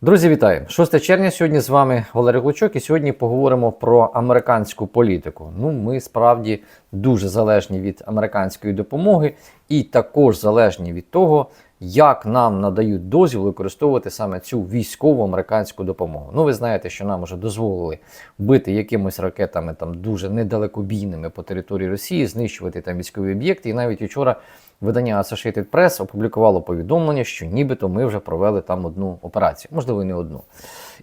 Друзі, вітаю! 6 червня сьогодні з вами Валерій Клочок, і сьогодні поговоримо про американську політику. Ну, ми справді дуже залежні від американської допомоги, і також залежні від того, як нам надають дозвіл використовувати саме цю військову американську допомогу. Ну, ви знаєте, що нам вже дозволили бити якимись ракетами там дуже недалекобійними по території Росії, знищувати там військові об'єкти. І навіть вчора видання Associated Press опублікувало повідомлення, що нібито ми вже провели там одну операцію, можливо, не одну.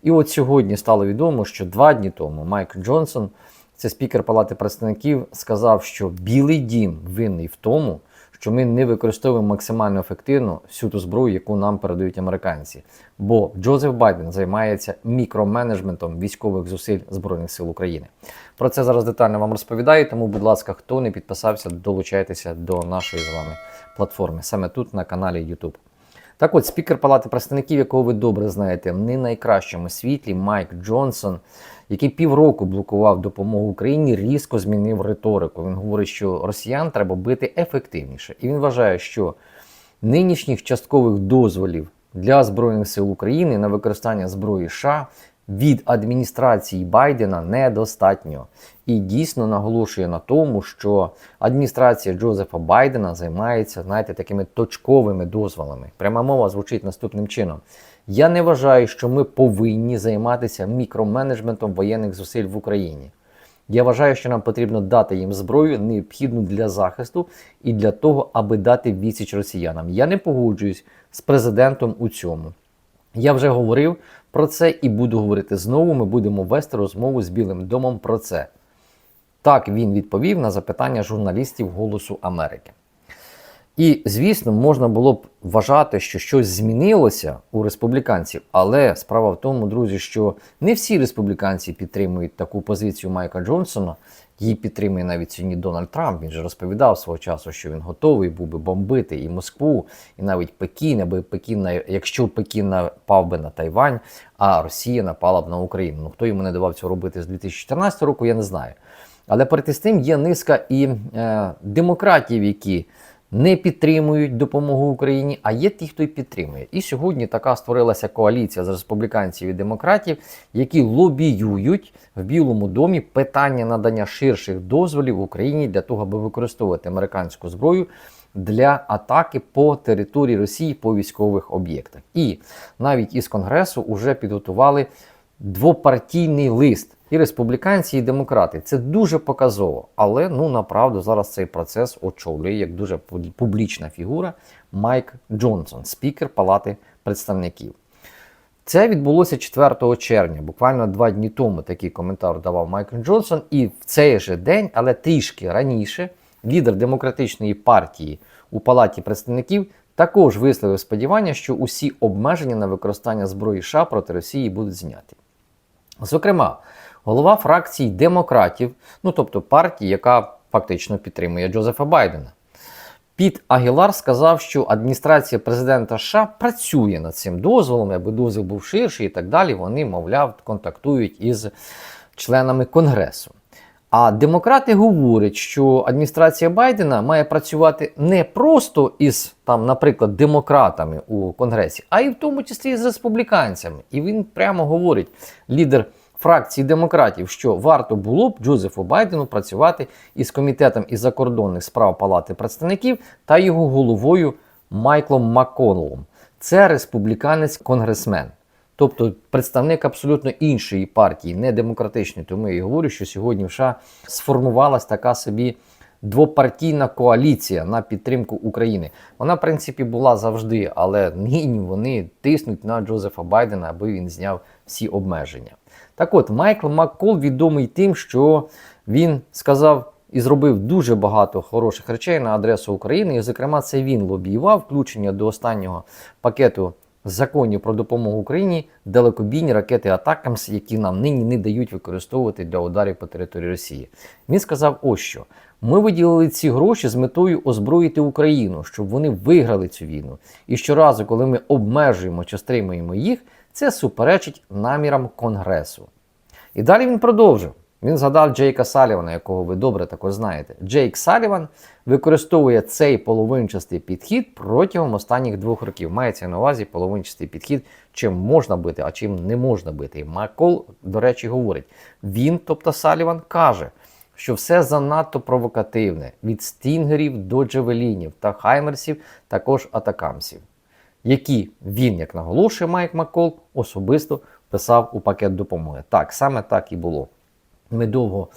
І от сьогодні стало відомо, що два дні тому Майк Джонсон, це спікер Палати представників, сказав, що Білий дім винний в тому, що ми не використовуємо максимально ефективно всю ту зброю, яку нам передають американці. Бо Джозеф Байден займається мікроменеджментом військових зусиль Збройних сил України. Про це зараз детально вам розповідаю. Тому, будь ласка, хто не підписався, долучайтеся до нашої з вами платформи саме тут на каналі YouTube. Так от, спікер Палати представників, якого ви добре знаєте, не найкращому світлі Майк Джонсон, який півроку блокував допомогу Україні, різко змінив риторику. Він говорить, що росіян треба бити ефективніше. І він вважає, що нинішніх часткових дозволів для Збройних сил України на використання зброї США від адміністрації Байдена недостатньо. І дійсно наголошує на тому, що адміністрація Джозефа Байдена займається, знаєте, такими точковими дозволами. Пряма мова звучить наступним чином. Я не вважаю, що ми повинні займатися мікроменеджментом воєнних зусиль в Україні. Я вважаю, що нам потрібно дати їм зброю, необхідну для захисту і для того, аби дати відсіч росіянам. Я не погоджуюсь з президентом у цьому. Я вже говорив про це і буду говорити знову. Ми будемо вести розмову з Білим домом про це. Так він відповів на запитання журналістів Голосу Америки. І, звісно, можна було б вважати, що щось змінилося у республіканців, але справа в тому, друзі, що не всі республіканці підтримують таку позицію Майка Джонсона. Її підтримує навіть сьогодні Дональд Трамп. Він же розповідав свого часу, що він готовий був би бомбити і Москву, і навіть Пекін, аби Пекін, якщо Пекін напав би на Тайвань, а Росія напала б на Україну. Ну хто йому не давав цього робити з 2014 року, я не знаю. Але перед тим є низка і е, демократів, які не підтримують допомогу Україні, а є ті, хто й підтримує. І сьогодні така створилася коаліція з республіканців і демократів, які лобіюють в Білому домі питання надання ширших дозволів Україні для того, аби використовувати американську зброю. Для атаки по території Росії по військових об'єктах. І навіть із Конгресу вже підготували двопартійний лист. І республіканці, і демократи. Це дуже показово. Але ну направду зараз цей процес очолює як дуже публічна фігура Майк Джонсон, спікер Палати представників. Це відбулося 4 червня, буквально два дні тому такий коментар давав Майк Джонсон. І в цей же день, але трішки раніше, лідер демократичної партії у Палаті представників також висловив сподівання, що усі обмеження на використання зброї США проти Росії будуть зняті. Зокрема, голова фракції демократів, ну тобто партії, яка фактично підтримує Джозефа Байдена. Піт Агілар сказав, що адміністрація президента США працює над цим дозволом, аби дозвіл був ширший і так далі. Вони, мовляв, контактують із членами Конгресу. А демократи говорять, що адміністрація Байдена має працювати не просто із, там, наприклад, демократами у Конгресі, а й в тому числі з республіканцями. І він прямо говорить, лідер фракції демократів, що варто було б Джозефу Байдену працювати із комітетом із закордонних справ Палати представників та його головою Майклом Макконеллом. Це республіканець-конгресмен. Тобто представник абсолютно іншої партії, не демократичної. Тому я і говорю, що сьогодні в США сформувалась така собі двопартійна коаліція на підтримку України. Вона, в принципі, була завжди, але нині вони тиснуть на Джозефа Байдена, аби він зняв всі обмеження. Так от, Майкл Маккол відомий тим, що він сказав. І зробив дуже багато хороших речей на адресу України. І, зокрема, це він лобіював включення до останнього пакету законів про допомогу Україні далекобійні ракети Атакамс, які нам нині не дають використовувати для ударів по території Росії. Він сказав: ось що. Ми виділили ці гроші з метою озброїти Україну, щоб вони виграли цю війну. І щоразу, коли ми обмежуємо чи стримуємо їх, це суперечить намірам Конгресу. І далі він продовжив. Він згадав Джейка Салівана, якого ви добре також знаєте. Джейк Саліван використовує цей половинчастий підхід протягом останніх двох років. Мається на увазі половинчастий підхід, чим можна бити, а чим не можна бити. І Макол, до речі, говорить: він, тобто Саліван, каже, що все занадто провокативне від стінгерів до джевелінів та хаймерсів, також атакамсів, які він, як наголошує Майк Маккол, особисто писав у пакет допомоги. Так, саме так і було. Ми довго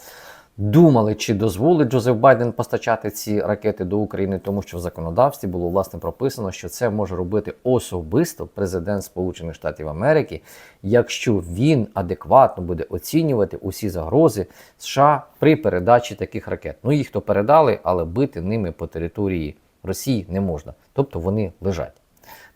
думали, чи дозволить Джозеф Байден постачати ці ракети до України, тому що в законодавстві було власне прописано, що це може робити особисто президент Сполучених Штатів Америки, якщо він адекватно буде оцінювати усі загрози США при передачі таких ракет. Ну їх то передали, але бити ними по території Росії не можна, тобто вони лежать.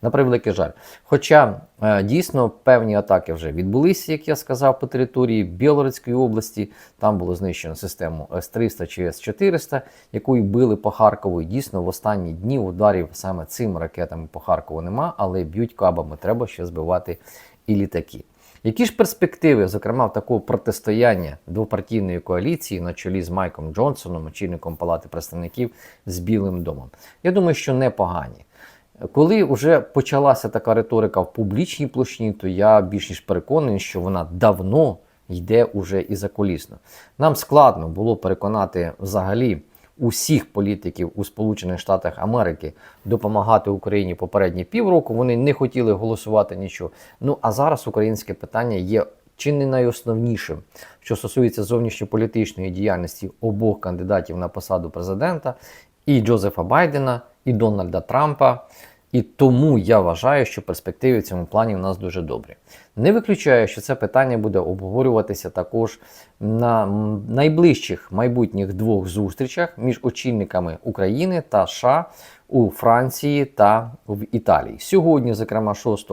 На превеликий жаль. Хоча е, дійсно певні атаки вже відбулися, як я сказав, по території Білородської області. Там було знищено систему С-300 чи С-400, якою били по Харкову. І дійсно в останні дні ударів саме цими ракетами по Харкову нема, але б'ють кабами. Треба ще збивати і літаки. Які ж перспективи, зокрема, в такого протистояння двопартійної коаліції на чолі з Майком Джонсоном, очільником Палати представників з Білим домом? Я думаю, що непогані. Коли вже почалася така риторика в публічній площині, то я більш ніж переконаний, що вона давно йде уже і заколісно. Нам складно було переконати взагалі усіх політиків у Сполучених Штатах Америки допомагати Україні попередні півроку. Вони не хотіли голосувати нічого. Ну а зараз українське питання є. Чи не найосновнішим, що стосується зовнішньополітичної діяльності обох кандидатів на посаду президента, і Джозефа Байдена, і Дональда Трампа. І тому я вважаю, що перспективи в цьому плані у нас дуже добрі. Не виключаю, що це питання буде обговорюватися також на найближчих майбутніх двох зустрічах між очільниками України та США у Франції та в Італії. Сьогодні, зокрема, 6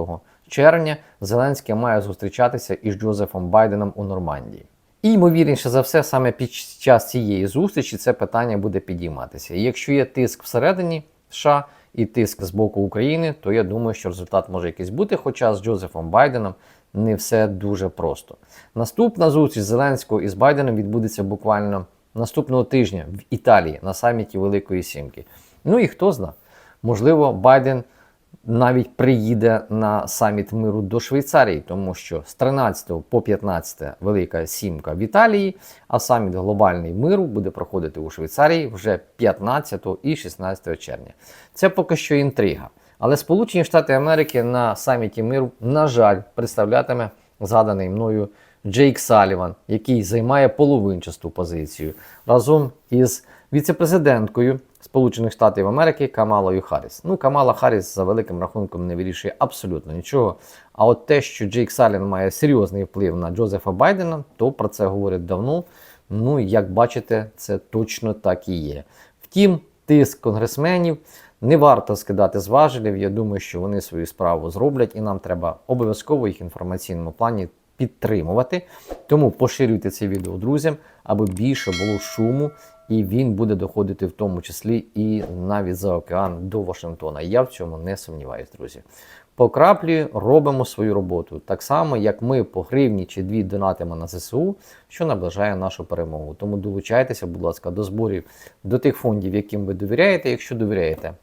червня, Зеленський має зустрічатися із Джозефом Байденом у Нормандії. І, ймовірніше за все, саме під час цієї зустрічі це питання буде підійматися. І якщо є тиск всередині США, і тиск з боку України, то я думаю, що результат може якийсь бути. Хоча з Джозефом Байденом не все дуже просто. Наступна зустріч Зеленського із Байденом відбудеться буквально наступного тижня в Італії на саміті Великої Сімки. Ну і хто зна, можливо, Байден. Навіть приїде на саміт миру до Швейцарії, тому що з 13 по 15 Велика Сімка в Італії, а саміт глобальний миру буде проходити у Швейцарії вже 15 і 16 червня. Це поки що інтрига. Але Сполучені Штати Америки на саміті миру, на жаль, представлятиме згаданий мною Джейк Саліван, який займає половинчасту позицію разом із віцепрезиденткою Сполучених Штатів Америки Камалою Харріс. Ну, Камала Харріс за великим рахунком не вирішує абсолютно нічого. А от те, що Джейк Салін має серйозний вплив на Джозефа Байдена, то про це говорять давно. Ну, як бачите, це точно так і є. Втім, тиск конгресменів не варто скидати з важелів. Я думаю, що вони свою справу зроблять, і нам треба обов'язково їх інформаційному плані підтримувати. Тому поширюйте це відео друзям, аби більше було шуму, і він буде доходити в тому числі і навіть за океан до Вашингтона. Я в цьому не сумніваюсь, друзі. По краплі робимо свою роботу, так само, як ми по гривні чи дві донатимо на ЗСУ, що наближає нашу перемогу. Тому долучайтеся, будь ласка, до зборів, до тих фондів, яким ви довіряєте, якщо довіряєте.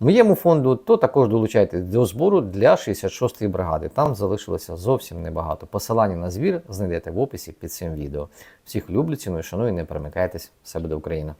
Моєму фонду, то також долучайтесь до збору для 66-ї бригади. Там залишилося зовсім небагато. Посилання на збір знайдете в описі під цим відео. Всіх люблю, ціную, шаную, не перемикайтесь. Все буде Україна!